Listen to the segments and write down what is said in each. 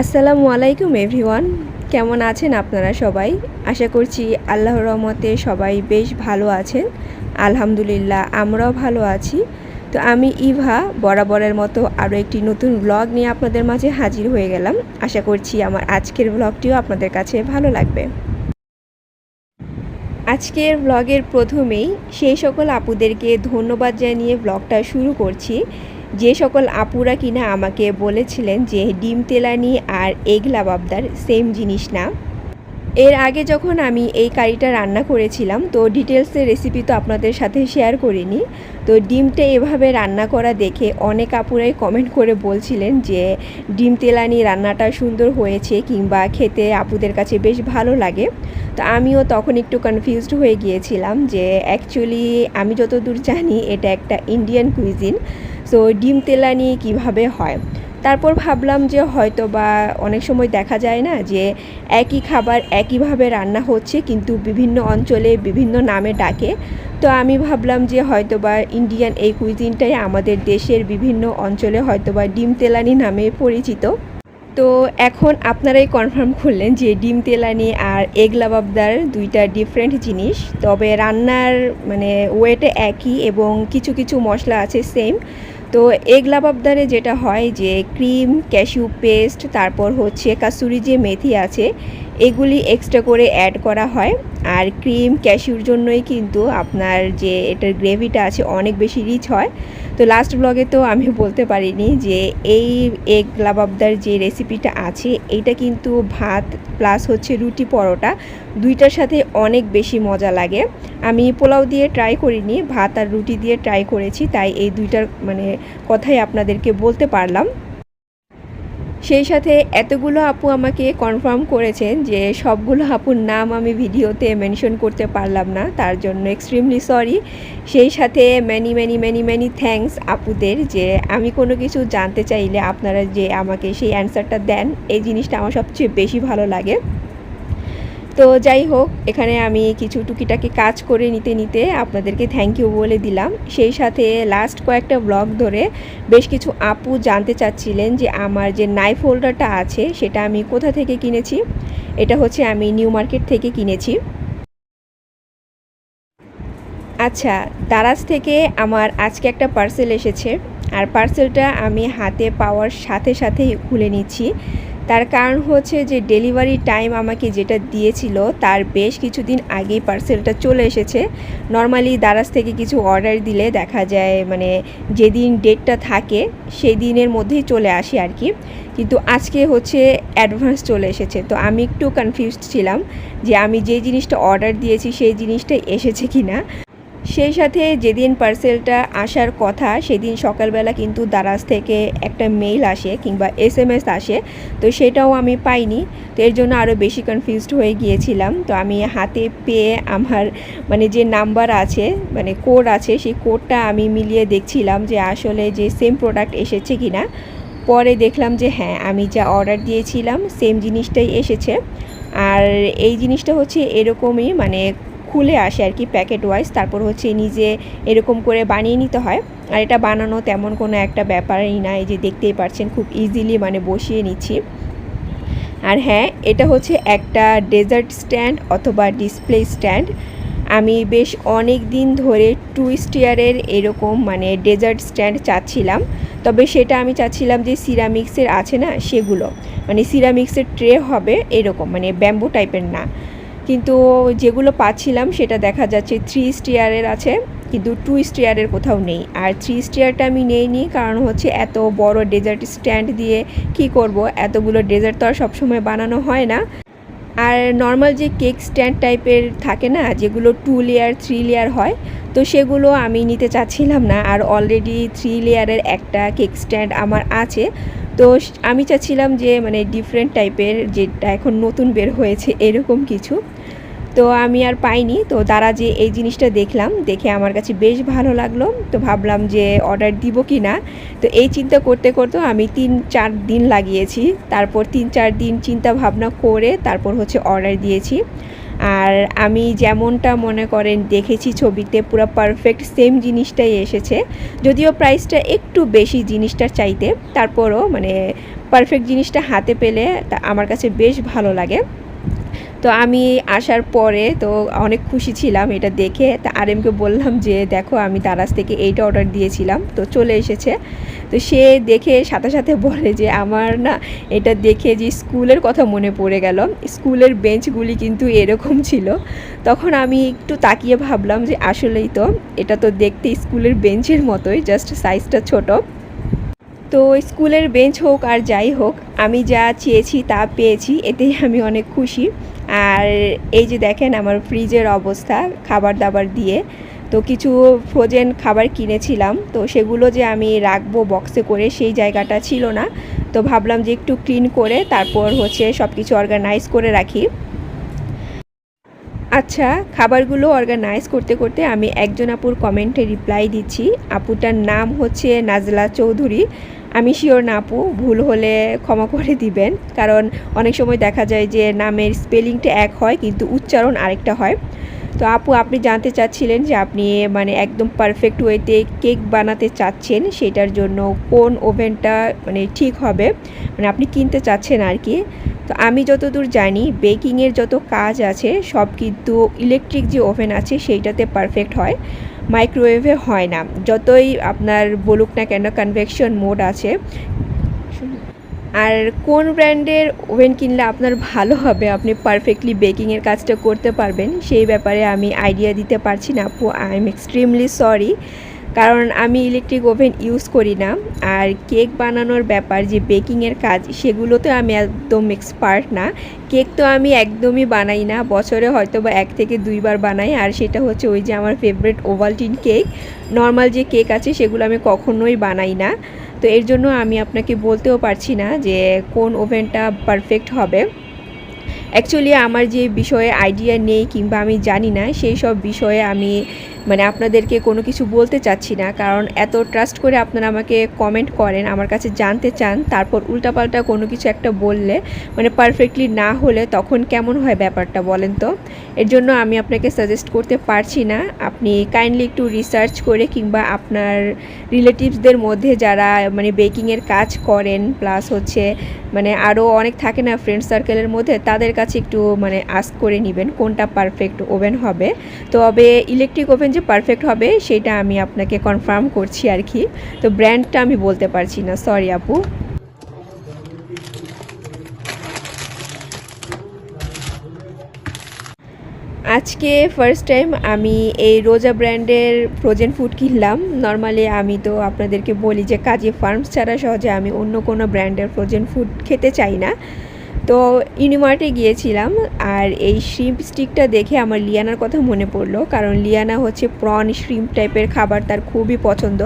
আসসালামু আলাইকুম এভরিওয়ান। কেমন আছেন আপনারা সবাই? আশা করছি আল্লাহর রহমতে সবাই বেশ ভালো আছেন। আলহামদুলিল্লাহ, আমরাও ভালো আছি। তো আমি ইভা, বরাবরের মতো আরও একটি নতুন ব্লগ নিয়ে আপনাদের মাঝে হাজির হয়ে গেলাম। আশা করছি আমার আজকের ব্লগটিও আপনাদের কাছে ভালো লাগবে। আজকের ব্লগের প্রথমেই সেই সকল আপুদেরকে ধন্যবাদ জানিয়ে ব্লগটা শুরু করছি। যে সকল আপুরা কিনা আমাকে বলেছিলেন যে ডিম তেলানি আর এগলা বাবদার সেম জিনিস না। এর আগে যখন আমি এই কারিটা রান্না করেছিলাম, তো ডিটেলসের রেসিপি তো আপনাদের সাথে শেয়ার করিনি। তো ডিমটা এভাবে রান্না করা দেখে অনেক আপুরাই কমেন্ট করে বলছিলেন যে, ডিম তেলানি রান্নাটা সুন্দর হয়েছে কিংবা খেতে আপুদের কাছে বেশ ভালো লাগে। তো আমিও তখন একটু কনফিউজড হয়ে গিয়েছিলাম যে অ্যাকচুয়ালি আমি যতদূর জানি এটা একটা ইন্ডিয়ান কুইজিন সো ডিম তেলানি কীভাবে হয়? তারপর ভাবলাম যে হয়তো বা অনেক সময় দেখা যায় না যে একই খাবার একইভাবে রান্না হচ্ছে, কিন্তু বিভিন্ন অঞ্চলে বিভিন্ন নামে ডাকে। তো আমি ভাবলাম যে হয়তো বা ইন্ডিয়ান এই কুইজিনটাই আমাদের দেশের বিভিন্ন অঞ্চলে হয়তো বা ডিম তেলানি নামে পরিচিত। তো এখন আপনারাই কনফার্ম করলেন যে ডিম তেলানি আর এগ লাবাবদার দুইটা ডিফারেন্ট জিনিস। তবে রান্নার মানে ওয়েটে একই এবং কিছু কিছু মশলা আছে সেম তো এগ লাবাবদারে যেটা হয় যে ক্রিম, ক্যাশিউ পেস্ট, তারপর হচ্ছে কাসুরি যে মেথি আছে, এগুলি এক্সট্রা করে অ্যাড করা হয়। আর ক্রিম, ক্যাশিউর জন্যই কিন্তু আপনার যে এটার গ্রেভিটা আছে অনেক বেশি রিচ হয়। তো লাস্ট ব্লগে তো আমি বলতে পারিনি যে এই এগ লাবাবদার যে রেসিপিটা আছে, এইটা কিন্তু ভাত প্লাস হচ্ছে রুটি পরোটা, দুইটার সাথে অনেক বেশি মজা লাগে। আমি পোলাও দিয়ে ট্রাই করিনি, ভাত আর রুটি দিয়ে ট্রাই করেছি, তাই এই দুইটার মানে কথাই আপনাদেরকে বলতে পারলাম। সেই সাথে এতগুলো আপু আমাকে কনফার্ম করেছেন যে সবগুলো আপুর নাম আমি ভিডিওতে মেনশন করতে পারলাম না, তার জন্য এক্সট্রিমলি সরি সেই সাথে many many many many thanks আপুদের যে আমি কোনো কিছু জানতে চাইলে আপনারা যে আমাকে সেই অ্যান্সারটা দেন, এই জিনিসটা আমার সবচেয়ে বেশি ভালো লাগে। তো যাই হোক, এখানে আমি কিছু টুকিটাকি কাজ করে নিতে নিতে আপনাদেরকে থ্যাংক ইউ বলে দিলাম। সেই সাথে লাস্ট কয়েকটা ব্লগ ধরে বেশ কিছু আপু জানতে চাচ্ছিলেন যে আমার যে নাইফ হোল্ডারটা আছে, সেটা আমি কোথা থেকে কিনেছি? এটা হচ্ছে আমি নিউ মার্কেট থেকে কিনেছি। আচ্ছা দারাজ থেকে আমার আজকে একটা পার্সেল এসেছে। আর পার্সেলটা আমি হাতে পাওয়ার সাথে সাথেই খুলে নিচ্ছি। তার কারণ হচ্ছে যে ডেলিভারি টাইম আমাকে যেটা দিয়েছিল, তার বেশ কিছুদিন আগেই পার্সেলটা চলে এসেছে। নর্মালি দারাজ থেকে কিছু অর্ডার দিলে দেখা যায় মানে যেদিন ডেটটা থাকে, সেই দিনের মধ্যেই চলে আসে আর কি। কিন্তু আজকে হচ্ছে অ্যাডভান্স চলে এসেছে। তো আমি একটু কনফিউজড ছিলাম যে আমি যে জিনিসটা অর্ডার দিয়েছি, সেই জিনিসটা এসেছে কি না সেই সাথে যেদিন পার্সেলটা আসার কথা, সেদিন সকালবেলা কিন্তু দারাজ থেকে একটা মেইল আসে কিংবা এস এম এস আসে, তো সেটাও আমি পাইনি। তো এর জন্য আরও বেশি কনফিউজড হয়ে গিয়েছিলাম। তো আমি হাতে পেয়ে আমার মানে যে নাম্বার আছে মানে কোড আছে, সেই কোডটা আমি মিলিয়ে দেখছিলাম যে আসলে যে সেম প্রোডাক্ট এসেছে কি না পরে দেখলাম যে হ্যাঁ আমি যা অর্ডার দিয়েছিলাম সেম জিনিসটাই এসেছে। আর এই জিনিসটা হচ্ছে এরকমই মানে খুলে আসে আর কি প্যাকেট ওয়াইজ তারপর হচ্ছে নিজে এরকম করে বানিয়ে নিতে হয়। আর এটা বানানো তেমন কোনো একটা ব্যাপারই না যে দেখতেই পাচ্ছেন খুব ইজিলি মানে বসিয়ে নিচ্ছি। আর হ্যাঁ এটা হচ্ছে একটা ডেজার্ট স্ট্যান্ড অথবা ডিসপ্লে স্ট্যান্ড আমি বেশ অনেক দিন ধরে টু স্টিয়ারের এরকম মানে ডেজার্ট স্ট্যান্ড চাচ্ছিলাম। তবে সেটা আমি চাচ্ছিলাম যে সিরামিক্সের আছে না সেগুলো। মানে সিরামিক্সের ট্রে হবে এরকম মানে ব্যাম্বু টাইপের না। কিন্তু যেগুলো পাচ্ছিলাম সেটা দেখা যাচ্ছে থ্রি স্টিয়ারের আছে, কিন্তু টু স্টিয়ারের কোথাও নেই। আর থ্রি স্টিয়ারটা আমি নেই নি কারণ হচ্ছে এত বড় ডেজার্ট স্ট্যান্ড দিয়ে কি করব? এতগুলো ডেজার্ট তো আর সবসময় বানানো হয় না। আর নর্মাল যে কেক স্ট্যান্ড টাইপের থাকে না, যেগুলো টু লেয়ার থ্রি লেয়ার হয়, তো সেগুলো আমি নিতে চাচ্ছিলাম না। আর অলরেডি থ্রি লেয়ারের একটা কেক স্ট্যান্ড আমার আছে। তো আমি চাচ্ছিলাম যে মানে ডিফারেন্ট টাইপের যেটা এখন নতুন বের হয়েছে, এরকম কিছু। তো আমি আর পাইনি। তো তারা যে এই জিনিসটা দেখলাম, দেখে আমার কাছে বেশ ভালো লাগল। তো ভাবলাম যে অর্ডার দিব কি না তো এই চিন্তা করতে করতে আমি তিন চার দিন লাগিয়েছি। তারপর তিন চার দিন চিন্তা ভাবনা করে তারপর হচ্ছে অর্ডার দিয়েছি। আর আমি যেমনটা মনে করেন, দেখেছি ছবিতে পুরো পারফেক্ট সেম জিনিসটাই এসেছে। যদিও প্রাইসটা একটু বেশি জিনিসটার চাইতে, তারপরও মানে পারফেক্ট জিনিসটা হাতে পেলে আমার কাছে বেশ ভালো লাগে। তো আমি আসার পরে তো অনেক খুশি ছিলাম এটা দেখে। তা আর এমকে বললাম যে, দেখো, আমি দারাজ থেকে এইটা অর্ডার দিয়েছিলাম। তো চলে এসেছে। তো সে দেখে, সাথে সাথে বলে যে, আমার না এটা দেখে যে স্কুলের কথা মনে পড়ে গেল। স্কুলের বেঞ্চগুলি কিন্তু এরকম ছিল। তখন আমি একটু তাকিয়ে ভাবলাম যে, আসলেই তো, এটা তো দেখতে স্কুলের বেঞ্চের মতোই জাস্ট সাইজটা ছোটো। তো স্কুলের বেঞ্চ হোক আর যাই হোক, আমি যা চেয়েছি তা পেয়েছি, এতেই আমি অনেক খুশি। আর এই যে দেখেন আমার ফ্রিজের অবস্থা খাবার দাবার দিয়ে। তো কিছু ফ্রোজেন খাবার কিনেছিলাম, তো সেগুলো যে আমি রাখব বক্সে করে সেই জায়গাটা ছিল না। তো ভাবলাম যে একটু ক্লিন করে তারপর হচ্ছে সব কিছু অর্গানাইজ করে রাখি। আচ্ছা খাবারগুলো অর্গানাইজ করতে করতে আমি একজন আপুর কমেন্টে রিপ্লাই দিচ্ছি। আপুটার নাম হচ্ছে নাজলা চৌধুরী। আমি শিওর না, আপু, ভুল হলে ক্ষমা করে দিবেন। কারণ অনেক সময় দেখা যায় যে নামের স্পেলিংটা এক হয়, কিন্তু উচ্চারণ আরেকটা হয়। তো আপু, আপনি জানতে চাচ্ছিলেন যে আপনি মানে একদম পারফেক্ট ওয়েতে কেক বানাতে চাচ্ছেন, সেটার জন্য কোন ওভেনটা মানে ঠিক হবে? মানে আপনি কিনতে চাচ্ছেন আর কি তো আমি যতদূর জানি বেকিংয়ের যত কাজ আছে, সব কিন্তু ইলেকট্রিক যে ওভেন আছে, সেইটাতে পারফেক্ট হয়। মাইক্রোওয়েভে হয় না। যতই আপনার বলুক না কেন কনভেকশন মোড আছে। আর কোন ব্র্যান্ডের ওভেন কিনলে আপনার ভালো হবে, আপনি পারফেক্টলি বেকিংয়ের কাজটা করতে পারবেন, সেই ব্যাপারে আমি আইডিয়া দিতে পারছি না। আপু আই এম এক্সট্রিমলি সরি কারণ আমি ইলেকট্রিক ওভেন ইউজ করি না। আর কেক বানানোর ব্যাপার, যে বেকিংয়ের কাজ, সেগুলোতে আমি একদম এক্সপার্ট না। কেক তো আমি একদমই বানাই না। বছরে হয়তো বা এক থেকে দুইবার বানাই। আর সেটা হচ্ছে ওই যে আমার ফেভারিট ওভালটিন কেক নর্মাল যে কেক আছে, সেগুলো আমি কখনোই বানাই না। তো এর জন্য আমি আপনাকে বলতেও পারছি না যে কোন ওভেনটা পারফেক্ট হবে। অ্যাকচুয়ালি আমার যে বিষয়ে আইডিয়া নেই কিংবা আমি জানি না, সেই সব বিষয়ে আমি মানে আপনাদেরকে কোনো কিছু বলতে চাচ্ছি না, কারণ এত ট্রাস্ট করে আপনারা আমাকে কমেন্ট করেন, আমার কাছে জানতে চান, তারপর উল্টাপাল্টা কোনো কিছু একটা বললে মানে পারফেক্টলি না হলে তখন কেমন হয় ব্যাপারটা বলেন তো? এর জন্য আমি আপনাকে সাজেস্ট করতে পারছি না, আপনি কাইন্ডলি একটু রিসার্চ করে কিংবা আপনার রিলেটিভসদের মধ্যে যারা মানে বেকিংয়ের কাজ করেন প্লাস হচ্ছে মানে আরও অনেক থাকে না ফ্রেন্ড সার্কেলের মধ্যে, তাদের কাছে একটু মানে আস্ক করে নেবেন, কোনটা পারফেক্ট ওভেন হবে। তবে ইলেকট্রিক ওভেন যে পারফেক্ট হবে, সেটা আমি আপনাকে কনফার্ম করছি আর কি। তো ব্র্যান্ডটা আমি বলতে পারছি না সরি আপু। আজকে ফার্স্ট টাইম আমি এই রোজা ব্র্যান্ডের ফ্রোজেন ফুড কিনলাম। নর্মালি আমি তো আপনাদেরকে বলি যে কাজী ফার্মস ছাড়া সহজে আমি অন্য কোনো ব্র্যান্ডের ফ্রোজেন ফুড খেতে চাই না। তো ইউনিমার্টে গিয়েছিলাম আর এই শ্রিম্প স্টিকটা দেখে আমার লিয়ানার কথা মনে পড়ল। কারণ লিয়ানা হচ্ছে প্রন শ্রিম্প টাইপের খাবার তার খুবই পছন্দ।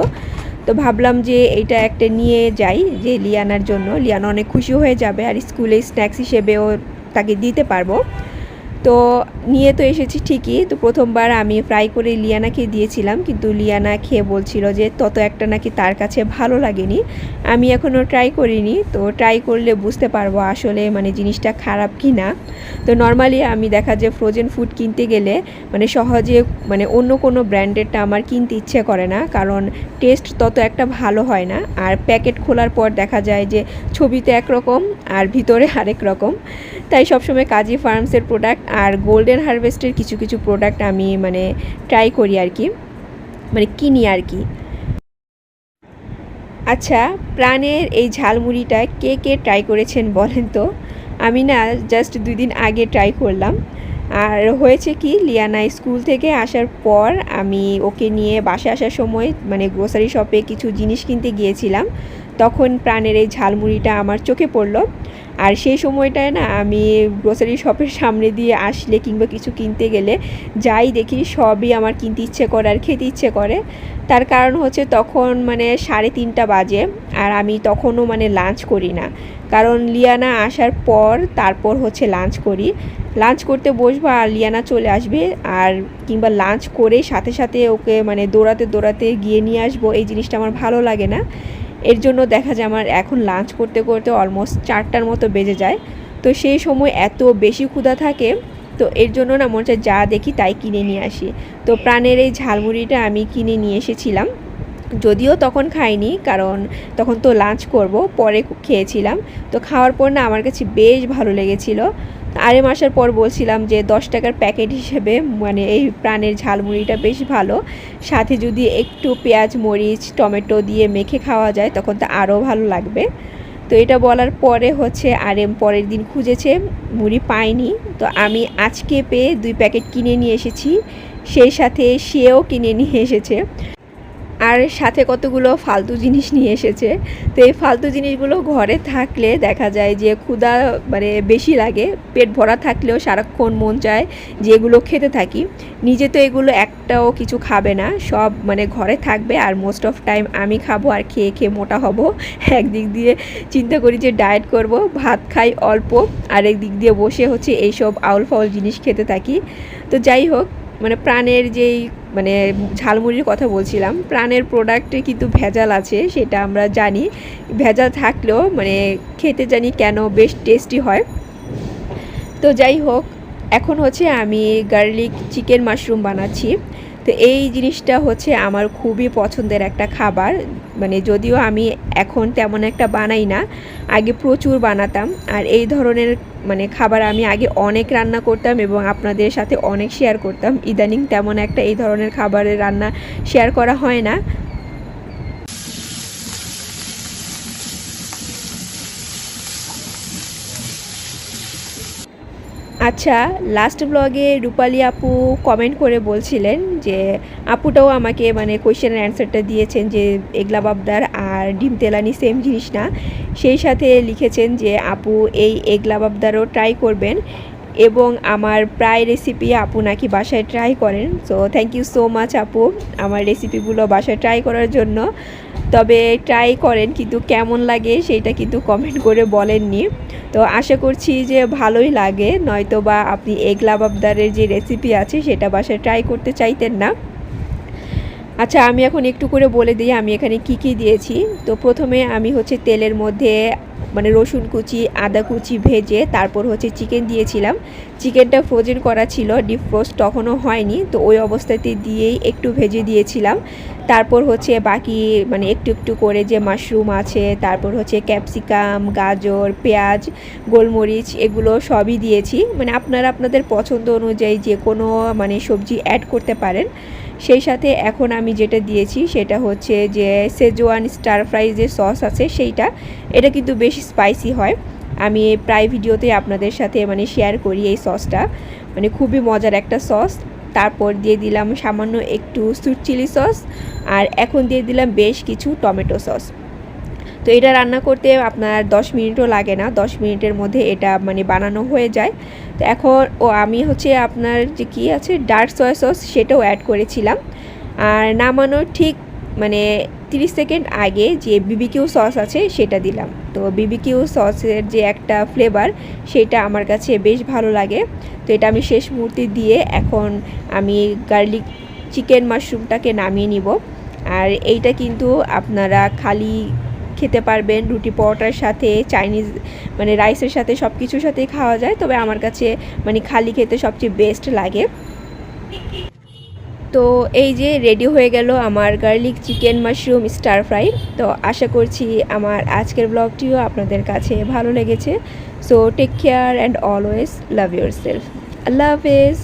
তো ভাবলাম যে এটা একটা নিয়ে যাই যে লিয়ানার জন্য। লিয়ানা অনেক খুশি হয়ে যাবে আর স্কুলে স্ন্যাক্স হিসেবেও তাকে দিতে পারব। তো নিয়ে তো এসেছি ঠিকই। তো প্রথমবার আমি ফ্রাই করে লিয়ানাকে দিয়েছিলাম, কিন্তু লিয়ানা খেয়ে বলছিল যে তত একটা নাকি তার কাছে ভালো লাগেনি। আমি এখনও ট্রাই করিনি, তো ট্রাই করলে বুঝতে পারব আসলে মানে জিনিসটা খারাপ কি না তো নর্মালি আমি দেখা যায় ফ্রোজেন ফুড কিনতে গেলে মানে সহজে মানে অন্য কোনো ব্র্যান্ডেরটা আমার কিনতে ইচ্ছে করে না, কারণ টেস্ট তত একটা ভালো হয় না। আর প্যাকেট খোলার পর দেখা যায় যে ছবিতে একরকম আর ভিতরে আরেক রকম। তাই সবসময় কাজী ফার্মসের প্রোডাক্ট গোল্ডেন হারভেস্টের কিছু কিছু প্রোডাক্ট আমি মানে ট্রাই করি আর কি। মানে কিনি আর কি। আচ্ছা প্রাণের এই ঝালমুড়িটা কে কে ট্রাই করেছেন বলেন তো? আমি না জাস্ট দুই দিন আগে ট্রাই করলাম। আর হয়েছে কি, লিয়ানা স্কুল থেকে আসার পর আমি ওকে নিয়ে বাসে আসার সময় মানে গ্রোসারি শপে কিছু জিনিস কিনতে গিয়েছিলাম। তখন প্রাণের এই ঝালমুড়িটা আমার চোখে পড়ল। আর সেই সময়টায় না আমি গ্রোসারি শপের সামনে দিয়ে আসলে কিংবা কিছু কিনতে গেলে যাই দেখি সবই আমার কিনতে ইচ্ছে করে আর খেতে ইচ্ছে করে। তার কারণ হচ্ছে তখন মানে সাড়ে তিনটা বাজে আর আমি তখনও মানে লাঞ্চ করি না। কারণ লিয়ানা আসার পর তারপর হচ্ছে লাঞ্চ করি। লাঞ্চ করতে বসবো আর লিয়ানা চলে আসবে আর কিংবা লাঞ্চ করে সাথে সাথে ওকে মানে দৌড়াতে দৌড়াতে গিয়ে নিয়ে আসব। এই জিনিসটা আমার ভালো লাগে না। এর জন্য দেখা যায় আমার এখন লাঞ্চ করতে করতে অলমোস্ট চারটার মতো বেজে যায়। তো সেই সময় এত বেশি ক্ষুধা থাকে, তো এর জন্য না মনে হচ্ছে যা দেখি তাই কিনে নিয়ে আসি। তো প্রাণের এই ঝালমুড়িটা আমি কিনে নিয়ে এসেছিলাম। যদিও তখন খাইনি, কারণ তখন তো লাঞ্চ করব, পরে খেয়েছিলাম। তো খাওয়ার পর না আমার কাছে বেশ ভালো লেগেছিল। আরে মাসের পর বলছিলাম যে দশ টাকার প্যাকেট হিসেবে মানে এই প্রাণের ঝালমুড়িটা বেশ ভালো। সাথে যদি একটু পেঁয়াজ, মরিচ, টমেটো দিয়ে মেখে খাওয়া যায় তখন তো আরও ভালো লাগবে। তো এটা বলার পরে হচ্ছে আরএম পরের দিন খুঁজেছে, মুড়ি পাইনি। তো আমি আজকে পেয়ে দুই প্যাকেট কিনে নিয়ে এসেছি, সেই সাথে সেও কিনে নিয়ে এসেছে। আর সাথে কতগুলো ফালতু জিনিস নিয়ে এসেছে। তো এই ফালতু জিনিসগুলো ঘরে থাকলে দেখা যায় যে ক্ষুধা মানে বেশি লাগে, পেট ভরা থাকলেও সারাক্ষণ মন চায় যে এগুলো খেতে থাকি। নিজে তো এগুলো একটাও কিছু খাবে না, সব মানে ঘরে থাকবে আর মোস্ট অফ টাইম আমি খাব আর খেয়ে খেয়ে মোটা হব। একদিক দিয়ে চিন্তা করি যে ডায়েট করব, ভাত খাই অল্প আর একদিক দিয়ে বসে হচ্ছে এইসব আউল ফাউল জিনিস খেতে থাকি। তো যাই হোক মানে প্রাণের যেই মানে ঝালমুড়ির কথা বলছিলাম, প্রাণের প্রোডাক্টে কিন্তু ভেজাল আছে, সেটা আমরা জানি। ভেজাল থাকলেও মানে খেতে জানি কেন বেশ টেস্টি হয়। তো যাই হোক, এখন হচ্ছে আমি গার্লিক চিকেন মাশরুম বানাচ্ছি। তো এই জিনিসটা হচ্ছে আমার খুবই পছন্দের একটা খাবার। মানে যদিও আমি এখন তেমন একটা বানাই না, আগে প্রচুর বানাতাম। আর এই ধরনের মানে খাবার আমি আগে অনেক রান্না করতাম এবং আপনাদের সাথে অনেক শেয়ার করতাম। ইদানিং তেমন একটা এই ধরনের খাবারের রান্না শেয়ার করা হয় না। আচ্ছা লাস্ট ব্লগে রূপালী আপু কমেন্ট করে বলছিলেন যে, আপুটাও আমাকে মানে কোয়েশ্চেনের অ্যান্সারটা দিয়েছেন যে, এগলা বাবদার আর ডিম তেলানি সেম জিনিস না। সেই সাথে লিখেছেন যে, আপু এই এগলা বাবদারও ট্রাই করবেন। এবং আমার প্রায় রেসিপি আপু নাকি বাসায় ট্রাই করেন। So thank you so much আপু, আমার রেসিপিগুলো বাসায় ট্রাই করার জন্য। তবে ট্রাই করেন, কিন্তু কেমন লাগে সেইটা কিন্তু কমেন্ট করে বলেননি। তো আশা করছি যে ভালোই লাগে নয়তো বা আপনি এগলা বাবদারের যে রেসিপি আছে সেটা বাসায় ট্রাই করতে চাইতেন না। আচ্ছা আমি এখন একটু করে বলে দিই, আমি এখানে কি কি দিয়েছি। তো প্রথমে আমি হচ্ছে তেলের মধ্যে মানে রসুন কুচি, আদা কুচি ভেজে তারপর হচ্ছে চিকেন দিয়েছিলাম। চিকেনটা ফ্রোজেন করা ছিল ডিপ ফ্রোস্ট তখনও হয়নি, তো ওই অবস্থাতে দিয়েই একটু ভেজে দিয়েছিলাম। তারপর হচ্ছে বাকি মানে একটু একটু করে যে মাশরুম আছে, তারপর হচ্ছে ক্যাপসিকাম গাজর, পেঁয়াজ, গোলমরিচ, এগুলো সবই দিয়েছি। মানে আপনারা আপনাদের পছন্দ অনুযায়ী যে কোনো মানে সবজি অ্যাড করতে পারেন। সেই সাথে এখন আমি যেটা দিয়েছি সেটা হচ্ছে যে সেজোয়ান স্টার ফ্রাই যে সস আছে সেইটা, এটা কিন্তু বেশি স্পাইসি হয়। আমি প্রায় ভিডিওতে আপনাদের সাথে মানে শেয়ার করি এই সসটা মানে খুবই মজার একটা সস তারপর দিয়ে দিলাম সামান্য একটু সুট চিলি সস আর এখন দিয়ে দিলাম বেশ কিছু টমেটো সস তো এটা রান্না করতে আপনার 10 মিনিটও লাগে না 10 মিনিটের মধ্যে এটা মানে বানানো হয়ে যায়। তো এখন ও আমি হচ্ছে আপনার যে কি আছে, ডার্ক সয়া সস সেটাও অ্যাড করেছিলাম। আর নামানোর ঠিক মানে 30 সেকেন্ড আগে যে বিবিকিউ সস আছে সেটা দিলাম। তো বিবিকিউ সসের যে একটা ফ্লেভার সেটা আমার কাছে বেশ ভালো লাগে। তো এটা আমি শেষ মুহূর্তে দিয়ে এখন আমি গার্লিক চিকেন মাশরুমটাকে নামিয়ে নিব। আর এইটা কিন্তু আপনারা খালি খেতে পারবেন, রুটি পরোটার সাথে চাইনিজ মানে রাইসের সাথে সব কিছুর সাথেই খাওয়া যায়। তবে আমার কাছে মানে খালি খেতে সবচেয়ে বেস্ট লাগে। তো এই যে রেডি হয়ে গেল আমার garlic chicken mushroom stir fry তো আশা করছি আমার আজকের ব্লগটিও আপনাদের কাছে ভালো লেগেছে। So take care and always love yourself আল্লাহ হাফেজ।